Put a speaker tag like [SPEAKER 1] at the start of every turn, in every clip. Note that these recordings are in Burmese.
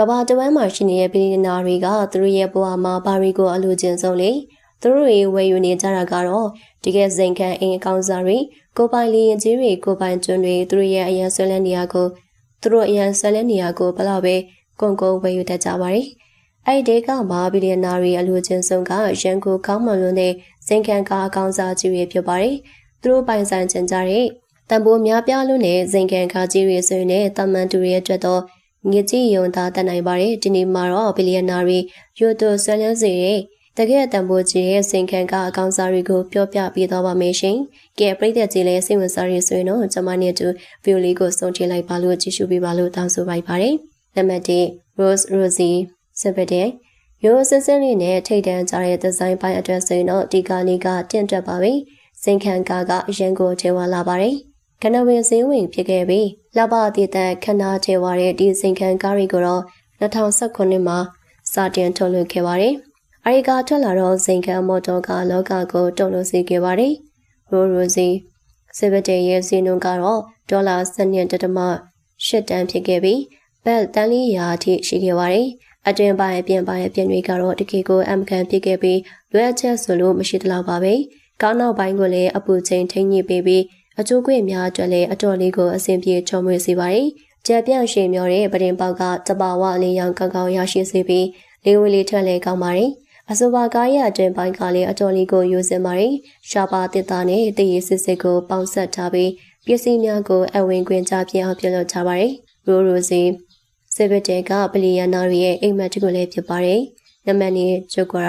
[SPEAKER 1] ကဘာတဝမ်းမှာရှိနေတဲ့ဘီလီယံနာတွေကသူတို့ရဲ့ဘဝမှာဘာတွေကိုအလိုချင်ဆုံးလဲသူတို့တွေဝယ်ယူနေကြတာကတော့တကယ်စိန်ခံအင်အကောင့်စားတွေကိုပိုင်လီရင်ကြီးတွေကိုပိုင်ကျွန်းတွေသူတို့ရဲ့အရန်ဆွဲလန်းနေရကိုသူတို့အရန်ဆွဲလန်းနေရကိုဘလောက်ပဲကုန်ကုန်ဝယ်ယူတတ်ကြပါတယ်အဲ့ဒီကမှာဘီလီယံနာတွေအလိုချင်ဆုံးကရန်ကုန်ကောင်းမွန်လွန်းတဲ့စိန်ခံကားအကောင့်စားကြီးတွေဖြစ်ပါတယ်သူတို့ပိုင်ဆိုင်ချင်ကြတဲ့တန်ဖိုးများပြားလို့နဲ့စိန်ခံကားကြီးတွေဆိုရင်လည်းတမန်တူတွေအတွက်တော့ ငွေကြီးယုံသားတတ်နိုင်ပါတယ်ဒီနေ့မှာတော့ဘီလီယံနာတွေရိုတိုဆွဲလန်းစေတဲ့တကယ်တန်ဖိုးကြီးရဲ့စိန်ခံကအကောင့်စားတွေကိုပြောပြပေးတော့ပါမယ်ရှင်ကဲပရိသတ်ကြီးလည်းစိတ်ဝင်စားရဆိုရင်တော့ကျွန်မနဲ့အတူဗီဒီယိုလေးကိုဆုံးထိလိုက်ပါလို့ကြည့်ရှုပေးပါလို့တောင်းဆိုလိုက်ပါတယ်နံပါတ်1 Rose Rosie စပတဲ့ရိုးစစလေးနဲ့ထိတ်တန့်ကြတဲ့ဒီဇိုင်းပိုင်းအတွက်ဆိုရင်တော့ဒီကားလေးကတင့်တက်ပါပြီစိန်ခံကားကအရင်ကိုထဲဝလာပါတယ် ကနဝင်းစင်းဝင်ဖြစ်ခဲ့ပြီးလပအတည်တဲ့ခဏချေဝါတဲ့ဒီစိန်ခံကားတွေကိုတော့2019မှာစတင်ထုတ်လွှင့်ခဲ့ပါတယ်။အဲဒီကထွက်လာတော့စိန်ခံမော်တော်ကားလောကကိုတုံ့လို့စေခဲ့ပါတယ်။ရိုရိုစီစပတဲ့ရဲ့စီနုံကတော့ဒေါ်လာ7.8တန်ဖြစ်ခဲ့ပြီးဘတ်တန်လီရာအထိရှိခဲ့ပါတယ်။အတွင်ပိုင်းပြင်ပိုင်းပြင်တွေကတော့တကယ်ကိုအမကန်ဖြစ်ခဲ့ပြီးလွယ်ချက်ဆိုလို့မရှိတော့ပါပဲ။ကောင်းနောက်ပိုင်းကိုလည်းအပူချိန်ထိန်းညှိပေးပြီး အကျိုးကွေများအတွက်လည်းအတော်လေးကိုအဆင်ပြေချုံမွေစေပါတယ်။ကြက်ပြန့်ရှည်မျောတဲ့ပရင်ပေါက်ကတဘာဝလေးရောင်ကောင်းကောင်းရရှိစေပြီးလေးဝလေးထွက်လည်းကောင်းပါတယ်။အဆိုပါကားရဲ့အတွင်ပိုင်းကလည်းအတော်လေးကိုယူစင်ပါတယ်။ရှာပါတစ်သားနဲ့တည်ရည်စစ်စစ်ကိုပေါင်းဆက်ထားပြီးပစ္စည်းများကိုအဝင်ခွင့်ကြပြအောင်ပြုလုပ်ထားပါတယ်။ရိုးရိုးစီစေဘတဲကပလီယနာရီရဲ့အိမ်မက်တကူလည်းဖြစ်ပါတယ်။နံပါတ်2ဂျိုကွာ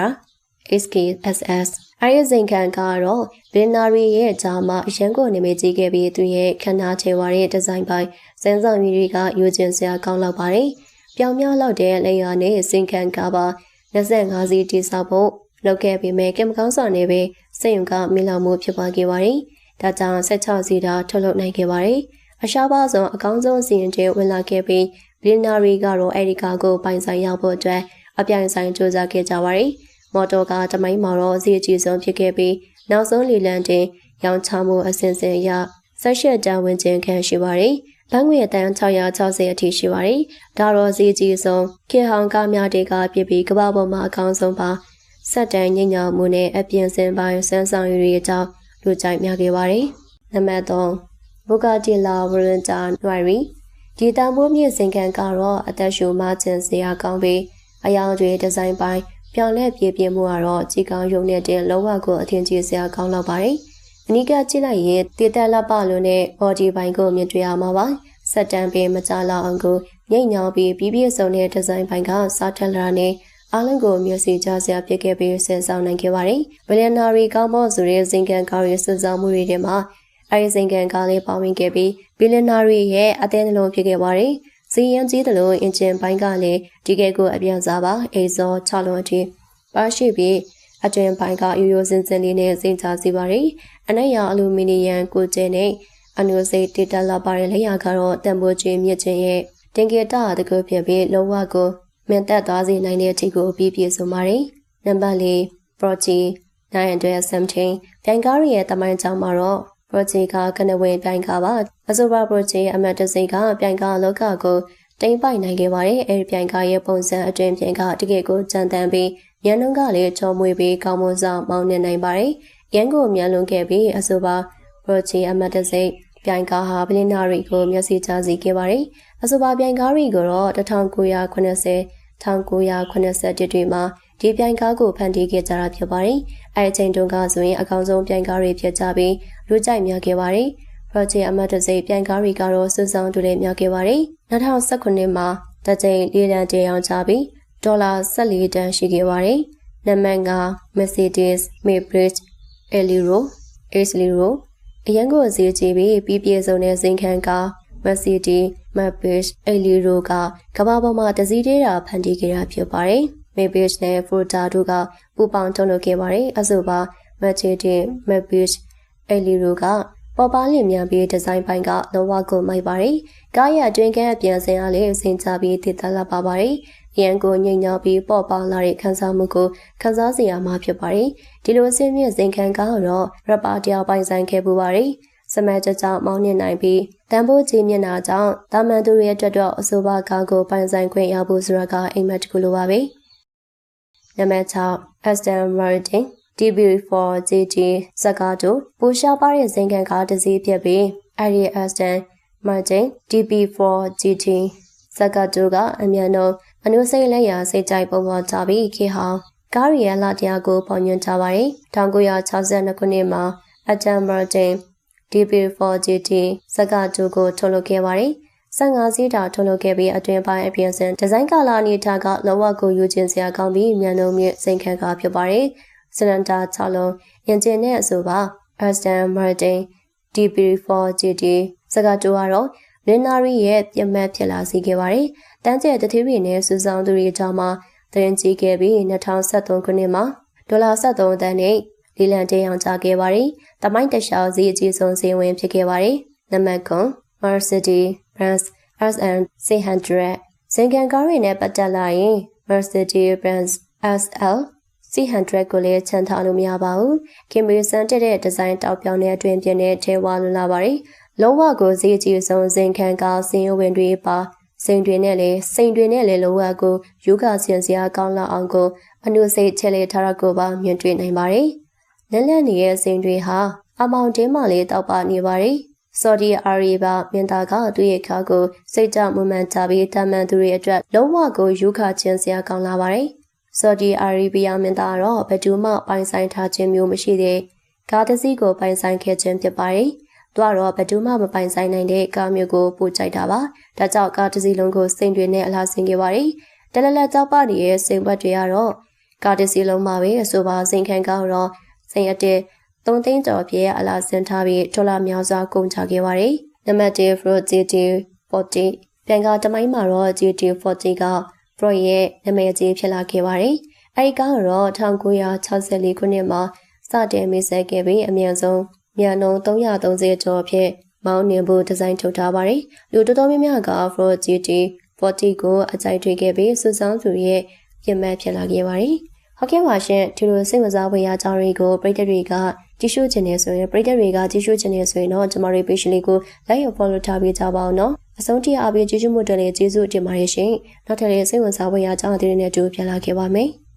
[SPEAKER 1] SKSS အဲဒီစိန်ခံကတော့ဘင်နာရီရဲ့ဂျာမအရန်ကိုနေမကြီးခဲ့ပြီးသူရဲ့ခန္ဓာချေဝါရဲ့ဒီဇိုင်းပိုင်းစမ်းဆောင်ရည်တွေကယူကျင်စရာကောင်းလောက်ပါတယ်။ပြောင်မြောက်လောက်တဲ့လေယာနဲ့စိန်ခံကပါ25စီးတိဆောက်ဖို့လုပ်ခဲ့ပေမဲ့ကင်မကောင်းစွာနဲ့ပဲစိတ်ယုံကမီလောင်မှုဖြစ်သွားခဲ့ပါတယ်။ဒါကြောင့်16စီးတာထုတ်လုပ်နိုင်ခဲ့ပါတယ်။အရှားပါဆုံးအကောင်းဆုံးစီရင်တွေဝင်လာခဲ့ပြီးဘင်နာရီကတော့အဲဒီကာကိုပိုင်ဆိုင်ရောက်ဖို့အတွက်အပြိုင်ဆိုင်စ조사ခဲ့ကြပါတယ်။ မော်တော်ကားတမိုင်းမှာတော့အစီအကြီးဆုံးဖြစ်ခဲ့ပြီးနောက်ဆုံးလီလန်တင်ရောင်းချမှုအစဉ်စဉ်အရဆက်ရှက်တန်ဝင်ခြင်းခံရှိပါတယ်။ဘန်းငွေအတန်း660အထိရှိပါတယ်။ဒါတော့စီကြီးဆုံးခေဟောင်ကားများတေကပြပြီးကမ္ဘာပေါ်မှာအကောင်းဆုံးပါ။ဆက်တန်ညညောင်မှုနဲ့အပြင်စင်ပိုင်းစမ်းဆောင်ရည်အကြောင်းလူကြိုက်များခဲ့ပါတယ်။နံပါတ်3ဘူဂါတီလာဝရန်တာနွိုင်ရီဒီတန်ဖိုးမြင့်စင်ကန်ကတော့အသက်ရှူမှခြင်းစရာကောင်းပြီးအယောင်တွေဒီဇိုင်းပိုင်း ပြောင်းလဲပြေးပြင်းမှုကတော့ကြီးကောင်းရုံနဲ့တင်လောဝကိုအထင်ကြီးစရာကောင်းတော့ပါတယ်။အနီးကကြည့်လိုက်ရင်တည်တက်လက်ပလို့နဲ့ body ဘိုင်းကိုမြင်တွေ့ရမှာပါ။စက်တန်ပင်မကြလောက်အောင်ကိုညိတ်ညောင်းပြီးပြည့်ပြည့်စုံတဲ့ဒီဇိုင်းဘိုင်းကစားထက်လာနဲ့အားလုံးကိုမျက်စိကြားစရာဖြစ်ခဲ့ပြီးဆင်ဆောင်နိုင်ခဲ့ပါတယ်။ဘလန်နာရီကောင်းမော့ဆိုတဲ့ဇင်ကန်ကားရဲ့စွဆောင်မှုတွေထဲမှာအဲဒီဇင်ကန်ကားလေးပါဝင်ခဲ့ပြီးဘီလနာရီရဲ့အသေးနှလုံးဖြစ်ခဲ့ပါတယ်။ စီရင်ကြီးသလိုအင်ဂျင်ပိုင်းကလည်းဒီကဲကိုအပြန်စားပါအေဇော6လုံးအထိပါရှိပြီးအတွင်ပိုင်းကရိုးရိုးစင်စင်လေးနဲ့စင်ချစီပါရီအနက်ရောင်အလူမီနီယံကိုကျဲနဲ့အနုစိတ်တေတလာပါရလက်ရကတော့တံပိုးချင်းမြင့်ချင်းရဲ့တင်ကေတာတကူဖြစ်ပြီးလောဝကိုမြင့်တက်သွားစေနိုင်တဲ့အထိကိုပြီးပြည့်စုံပါရီနံပါတ်၄ Prochi 917ပြန်ကားရဲ့တမိုင်းကြောင်းမှာတော့ Prochi ကကနဝေပြန်ကားပါအဆိုပါ Prochi အမတ်တစိကပြန်ကားလောကကိုတိမ့်ပိုက်နိုင်ခဲ့ပါတယ်အဲဒီပြန်ကားရဲ့ပုံစံအတွင်ပြန်ကတကယ်ကိုကြံတန်ပြီးရန်လုံးကလည်းချောမွေပြီးကောင်းမွန်စွာမောင်းနေနိုင်ပါတယ်ရန်ကိုမြန်လွန်ခဲ့ပြီးအဆိုပါပရိုချီအမတ်တစိတ်ပြိုင်ကားဟာပလင်နာရီကိုမျက်စိချစီခဲ့ပါတယ်အဆိုပါပြိုင်ကားရီကိုတော့1980 1981တွေမှာ ဒီပြိုင်ကားကိုဖန်တီးခဲ့ကြတာဖြစ်ပါတယ်။အဲဒီအချိန်တုန်းကဆိုရင်အကောင်းဆုံးပြိုင်ကားတွေဖြစ်ကြပြီးလူကြိုက်များခဲ့ပါတယ်။ project အမတ်တစိပြိုင်ကားတွေကတော့စွမ်းဆောင်တူလည်းများခဲ့ပါတယ်။2019မှာတကြိမ်လေးလံတင်အောင်ချပြီးဒေါ်လာ14တန်ရှိခဲ့ပါတယ်။နံပါတ်5 Mercedes Maybach Eliro Eliro အရန်ကိုဈေးကြီးပြီးပြီးပြည့်စုံတဲ့ဇင်ခံကား Mercedes Maybach Eliro ကကမ္ဘာပေါ်မှာတစည်းတည်းတာဖန်တီးခဲ့တာဖြစ်ပါတယ်။ Maybach နဲ့ Froda တို့ကပူပေါင်းထုတ်လုပ်ခဲ့ပါတယ်။အဆိုပါ Mercedes Maybach Eliro ကပေါ်ပါလင်မြန်ပြီးဒီဇိုင်းပိုင်းကလောဝကိုမိုက်ပါတယ်။ကားရအတွင်းကန်းအပြန်စင်အားလေးဆင်ချပြီးတည်တလာပါပါတယ်။ရန်ကိုငိမ့်ညောပြီးပေါ်ပါလာတဲ့ခန်းစားမှုကိုခန်းစားစရာမှဖြစ်ပါတယ်။ဒီလိုအစင်းမြင့်ဇင်ခံကားတော့ရပါတယောက်ပိုင်ဆိုင်ခဲ့ပူပါတယ်။စမဲကြကြောင့်မောင်းနှင်နိုင်ပြီးတန်ဖိုးကြီးမျက်နှာကြောင့်တာမန်သူတွေအတွက်တော့အဆိုပါကားကိုပိုင်ဆိုင်ခွင့်ရဖို့ဆိုတာကအိမ်မက်တစ်ခုလိုပါပဲ။ နံပါတ်6 Aston Martin DB4 GT စကားတို့ပူရှာပါတဲ့ဇင်ခံကားတစ်စီးဖြစ်ပြီးအဲ့ဒီ Aston Martin DB4 GT စကားတို့ကအမြန်ဆုံးအနုစိတ်လက်ရာစိတ်ကြိုက်ပုံပေါ်ကြပြီးခေဟောင်းကားရီယာလာတရားကိုပေါ်ညွှန်ထားပါတယ်။1962ခုနှစ်မှာ Aston Martin DB4 GT စကားတို့ကိုထုတ်လုပ်ခဲ့ပါတယ်။ 15စီးတာထုတ်လုပ်ခဲ့ပြီးအတွင်ပိုင်းအပြင်စင်ဒီဇိုင်းကာလာအနေထားကလောဝကိုယူခြင်းစရာကောင်းပြီးမြန်နှုံမြင့်စိန်ခံကားဖြစ်ပါတယ်။စလန်တာ6လုံးအင်ဂျင်နဲ့အဆိုပါ Aston Martin DB4 GT စကားတို့ကတော့လင်နာရီရဲ့ပြတ်မှတ်ဖြစ်လာစေခဲ့ပါတယ်။တန်းကျဲတတိရီနဲ့စူဆောင်သူတွေအကြောင်းမှာတင်ကြီးခဲ့ပြီး2023ခုနှစ်မှာဒေါ်လာ73တန်းနဲ့လီလန်တင်အောင်ကြခဲ့ပါတယ်။တမိုင်းတခြားဈေးအကြီးဆုံးဈေးဝင်ဖြစ်ခဲ့ပါတယ်။နံပါတ်9 Mercedes Benz SN 600စင်ကန်ကားတွေနဲ့ပတ်သက်လာရင် Mercedes Benz SL 600ကိုလည်းချန်ထားလို့မရပါဘူး။ခင်မီဆန်တက်တဲ့ဒီဇိုင်းတောက်ပြောင်းတဲ့အတွင်ပြင်းတဲ့ထဲဝါလွန်လာပါတယ်။လုံးဝကိုဈေးကြီးဆုံးစင်ကန်ကားစင်ရုံဝင်တွေပါစိန်တွေနဲ့လည်းစိန်တွေနဲ့လည်းလောဝကိုယူကဆင်စရာကောင်းလာအောင်ကိုအနုစိတ်ချက်လေထားရကိုပါမြင်တွေ့နိုင်ပါတယ်။လက်လက်နေတဲ့စိန်တွေဟာအမောင်တင်းမှလေးတောက်ပနေပါတယ်။ ဆော်ဒီအာရေဗျမင်းသားကသူ့ရဲ့ခါကိုစိတ်ကြမမှန်ချပြီးတမန်သူတွေအတွက်လုံးဝကိုယူခချင်းစရာကောင်းလာပါတယ်။ဆော်ဒီအာရေဗျမင်းသားတော့ဘယ်သူမှပိုင်ဆိုင်ထားခြင်းမျိုးမရှိတဲ့ကားတစ်စီးကိုပိုင်ဆိုင်ခဲ့ခြင်းဖြစ်ပါတယ်။သူကတော့ဘယ်သူမှမပိုင်ဆိုင်နိုင်တဲ့ကားမျိုးကိုပို့ကြိုက်တာပါ။ဒါကြောင့်ကားတစ်စီးလုံးကိုစိန်တွေနဲ့အလားဆင်ခဲ့ပါတယ်။တလလတ်ကြောက်ပါရဲ့စိန်ဘတ်တွေကတော့ကားတစ်စီးလုံးမှာပဲအဆိုပါစိန်ခံကားတော့စိန်အတဲ့ သုံးသိန်းကျော်ပြည့်အလားဆင်ထားပြီးဒေါ်လာများစွာကုန်ချခဲ့ပါတယ်။နံပါတ်1 Pro GT 40ပြန်ကားတမိုင်းမှာတော့ GT 40က Pro ရဲ့နာမည်ကြီးဖြစ်လာခဲ့ပါတယ်။အဲဒီကားကတော့1964ခုနှစ်မှာစတင်မိဆက်ခဲ့ပြီးအမြန်ဆုံးမြန်နှုန်း330ကျော်ဖြင့်မောင်းနှင်ဖို့ဒီဇိုင်းထုတ်ထားပါတယ်။လူတော်တော်များများက Ford GT 40ကိုအကြိုက်တွေ့ခဲ့ပြီးစူဆောင်းသူရဲ့ပြင်မဲ့ဖြစ်လာခဲ့ပါတယ်။ ဟုတ်ကဲ့ပါရှင်ဒီလိုစိတ်ဝင်စားဖွယ်ရာအကြောင်းတွေကိုပရိသတ်တွေကကြည့်ရှုချင်နေဆိုရင်ပရိသတ်တွေကကြည့်ရှုချင်နေဆိုရင်တော့ကျမတို့ page လေးကို like ရ follow ထားပေးကြပါအောင်နော်။အဆုံးထိအားပေးကြည့်ရှုမှုတွေလည်းကျေးဇူးတင်ပါတယ်ရှင်။နောက်ထပ်လည်းစိတ်ဝင်စားဖွယ်ရာအကြောင်းအသေးတွေနဲ့အတူပြန်လာခဲ့ပါမယ်။